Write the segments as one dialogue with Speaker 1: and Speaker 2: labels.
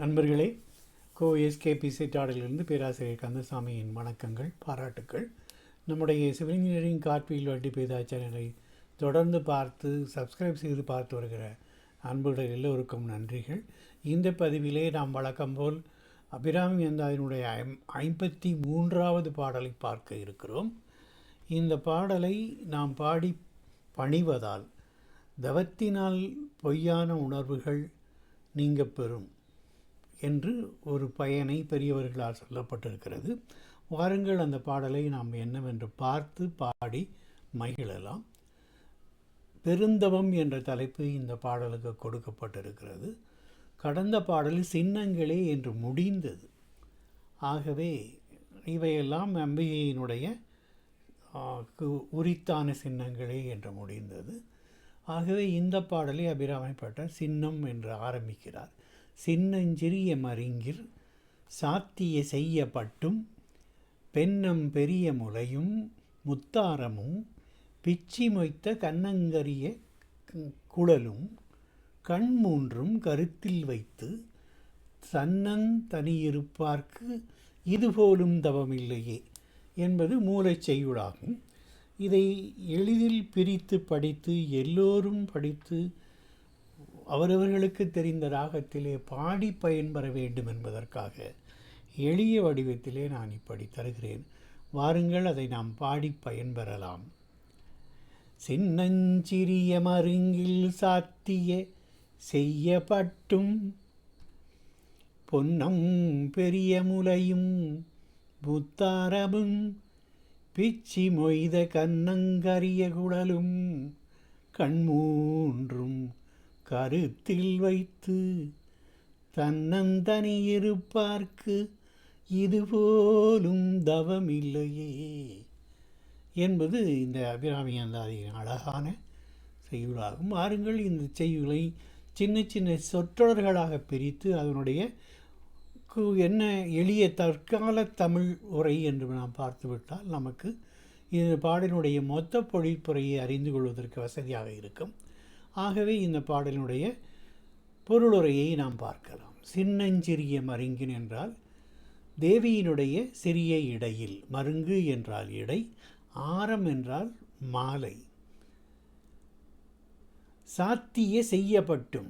Speaker 1: நண்பர்களே கோஎஸ்கேபி சிட்டாடலிருந்து பேராசிரியர் கந்தசாமியின் வணக்கங்கள் பாராட்டுக்கள். நம்முடைய சிவில் இன்ஜினியரிங் கார்பீல் வட்டி பேதா சேனலை தொடர்ந்து பார்த்து சப்ஸ்கிரைப் செய்து பார்த்து வருகிற அன்புகள் எல்லோருக்கும் நன்றிகள். இந்த பதிவிலே நாம் வழக்கம் போல் அபிராமி அந்தாதினுடைய ஐம் ஐம்பத்தி மூன்றாவது பாடலை பார்க்க இருக்கிறோம். இந்த பாடலை நாம் பாடி பணிவதால் தவத்தினால் பொய்யான உணர்வுகள் நீங்க பெறும். என்று ஒரு பயனை பெரியவர்களால் சொல்லப்பட்டிருக்கிறது. வாருங்கள் அந்த பாடலை நாம் என்னவென்று பார்த்து பாடி மகிழலாம். பெருந்தவம் என்ற தலைப்பு இந்த பாடலுக்கு கொடுக்கப்பட்டிருக்கிறது. கடந்த பாடலில் சின்னங்களே என்று முடிந்தது. ஆகவே இவையெல்லாம் அம்பிகையினுடைய கு- உரித்தான சின்னங்களே என்று முடிந்தது. ஆகவே இந்த பாடலை அபிராமைப்பட்ட சின்னம் என்று ஆரம்பிக்கிறார். சின்னஞ்சிறிய மருங்கிற் சாத்திய செய்யப்பட்டும் பெண்ணம் பெரிய முலையும் முத்தாரமும் பிச்சி மொய்த்த கண்ணங்கரிய குழலும் கண் மூன்றும் கருத்தில் வைத்து தன்னந்தனியிருப்பார்க்கு இதுபோலும் தவமில்லையே என்பது மூலச் செய்யுளாகும். இதை எளிதில் பிரித்து படித்து எல்லோரும் படித்து அவரவர்களுக்கு தெரிந்த ராகத்திலே பாடி பயன்பெற வேண்டும் என்பதற்காக எளிய வடிவத்திலே நான் இப்படி தருகிறேன். வாருங்கள் அதை நாம் பாடி பயன்பெறலாம். சின்னஞ்சிறிய மருங்கில் சாத்திய செய்யப்பட்டும் பொன்னம் பெரிய முலையும் புத்தாரமும் பிச்சி மொய்த கண்ணங்கரிய குழலும் கண்மூன்றும் கருத்தில் வைத்து தன்னந்தனி இருப்பார்க்கு இதுபோலும் தவமில்லையே என்பது இந்த அபிராமி அந்தாதியின் அழகான செய்யுளாகும். வாருங்கள் இந்த செய்யுளை சின்ன சின்ன சொற்றொடர்களாக பிரித்து அதனுடைய கு- என்ன எளிய தற்கால தமிழ் உரை என்று நாம் பார்த்துவிட்டால் நமக்கு இந்த பாடலினுடைய மொத்த பொழிப்புரையை அறிந்து கொள்வதற்கு வசதியாக இருக்கும். ஆகவே இந்த பாடலினுடைய பொருளுரையை நாம் பார்க்கலாம். சின்னஞ்சிறிய மருங்கின் என்றால் தேவியினுடைய சிறிய இடையில் மருங்கு என்றால் இடை ஆரம் என்றால் மாலை. சாத்திய செய்யப்பட்டும்.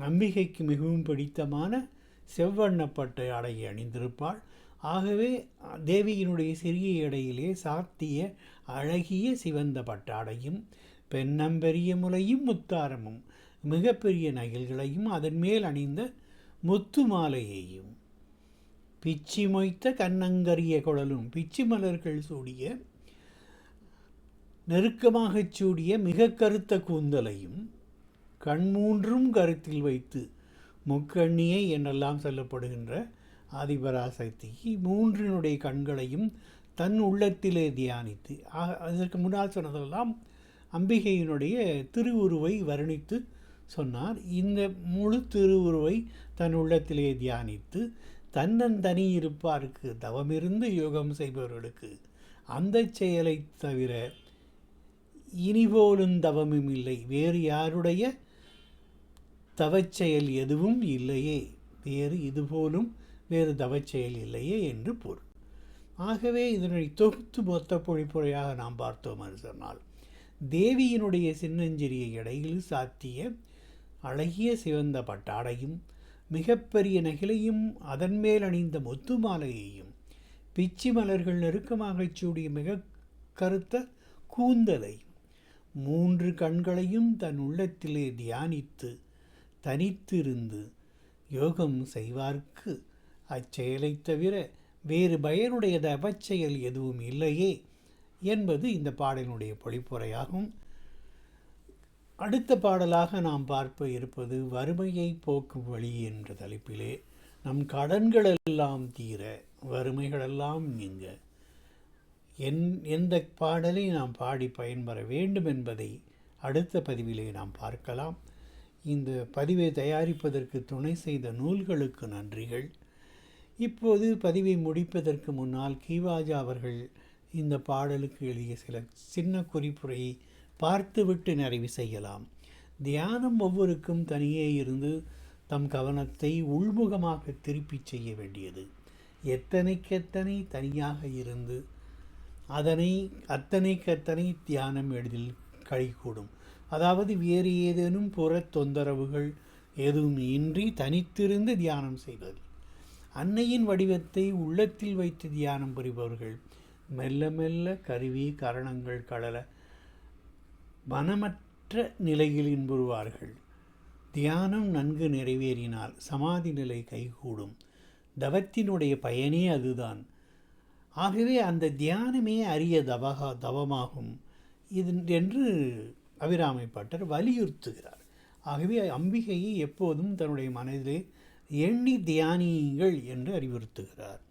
Speaker 1: அம்பிகைக்கு மிகவும் பிடித்தமான செவ்வண்ணப்பட்ட ஆடையை அணிந்திருப்பாள். ஆகவே தேவியினுடைய சிறிய இடையிலே சாத்திய அழகிய சிவந்த பட்டாடையும் பெண்ணம்பெரிய முலையும் முத்தாரமும் மிகப்பெரிய நகில்களையும் அதன் மேல் அணிந்த முத்து மாலையையும் பிச்சி மொய்த்த கண்ணங்கரிய குழலும் பிச்சி மலர்கள் சூடிய நெருக்கமாகச் சூடிய மிக கருத்த கூந்தலையும் கண்மூன்றும் கருத்தில் வைத்து முக்கண்ணியை என்றெல்லாம் சொல்லப்படுகின்ற ஆதிபராசக்தி மூன்றினுடைய கண்களையும் தன் உள்ளத்திலே தியானித்து ஆக, அதற்கு முன்னால் சொன்னதெல்லாம் அம்பிகையினுடைய திருவுருவை வர்ணித்து சொன்னார். இந்த முழு திருவுருவை தன் உள்ளத்திலே தியானித்து தன்னந்தனி இருப்பாருக்கு தவமிருந்து யோகம் செய்பவர்களுக்கு அந்த செயலை தவிர இனிபோலும் தவமும் இல்லை. வேறு யாருடைய தவச்செயல் எதுவும் இல்லையே. வேறு இதுபோலும் வேறு தவச்செயல் இல்லையே என்று பொருள். ஆகவே இதனை தொகுத்து மொத்த பொழிப்புரையாக நாம் பார்த்தோம் என்று சொன்னால் தேவியினுடைய சின்னஞ்சிறிய இடையில் சாத்திய அழகிய சிவந்த பட்டாடையும் மிகப்பெரிய நகிலையும் அதன் மேல் அணிந்த முத்து மாலையையும் பிச்சி மலர்கள் நெருக்கமாகச் சூடிய மிக கருத்த கூந்தலை மூன்று கண்களையும் தன் உள்ளத்திலே தியானித்து தனித்திருந்து யோகம் செய்வார்க்கு. அச்செயலைத் தவிர வேறு பயனுடைய தபச்செயல் எதுவும் இல்லையே. என்பது இந்த பாடலினுடைய பொழிப்புரையாகும். அடுத்த பாடலாக நாம் பார்ப்ப இருப்பது வறுமையை போக்கும் வழி என்ற தலைப்பிலே. நம் கடன்களெல்லாம் தீர வறுமைகளெல்லாம் நீங்க. என் எந்த பாடலை நாம் பாடி பயன்பெற வேண்டும் என்பதை அடுத்த பதிவிலே நாம் பார்க்கலாம். இந்த பதிவை தயாரிப்பதற்கு துணை செய்த நூல்களுக்கு நன்றிகள். இப்போது பதிவை முடிப்பதற்கு முன்னால் கீவாஜா அவர்கள் இந்த பாடலுக்கு எழுதிய சில சின்ன குறிப்புரையை பார்த்துவிட்டு நிறைவு செய்யலாம். தியானம் ஒவ்வொருக்கும் தனியே இருந்து தம் கவனத்தை உள்முகமாக திருப்பிச் செய்ய வேண்டியது. எத்தனைக்கெத்தனை தனியாக இருந்து அதனை அத்தனைக்கத்தனை தியானம் எளிதில் கழிக்கூடும் அதாவது வேறு ஏதேனும் புற தொந்தரவுகள் எதுவும் இன்றி தனித்திருந்து தியானம் செய்வது. அன்னையின் வடிவத்தை உள்ளத்தில் வைத்து தியானம் புரிபவர்கள் மெல்ல மெல்ல கருவி கரணங்கள் கடல மனமற்ற நிலையில் இன்புறுவார்கள். தியானம் நன்கு நிறைவேறினால் சமாதி நிலை கைகூடும். தவத்தினுடைய பயனே அதுதான். ஆகவே அந்த தியானமே அரிய தவகா தவமாகும். இது என்று அபிராமைப்பட்டர் வலியுறுத்துகிறார். ஆகவே அம்பிகையை எப்போதும் தன்னுடைய மனதிலே எண்ணி தியானியுங்கள் என்று அறிவுறுத்துகிறார்.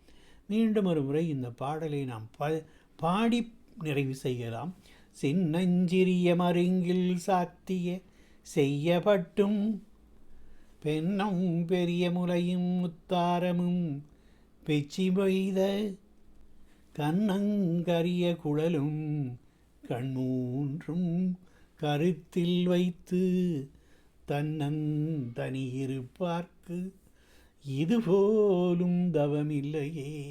Speaker 1: மீண்டும் ஒரு முறை இந்த பாடலை நாம் ப பாடி நிறைவு செய்யலாம். சின்னஞ்சிறிய மருங்கில் சாத்திய செய்யப்பட்டும். பெண்ணும் பெரிய முலையும் முத்தாரமும் பெச்சி பெய்த கண்ணங்கரிய குழலும் கண்மூன்றும் கருத்தில் வைத்து தன்னன் தனியிருப்பார்க்கு இதுபோலும் தவமில்லையே.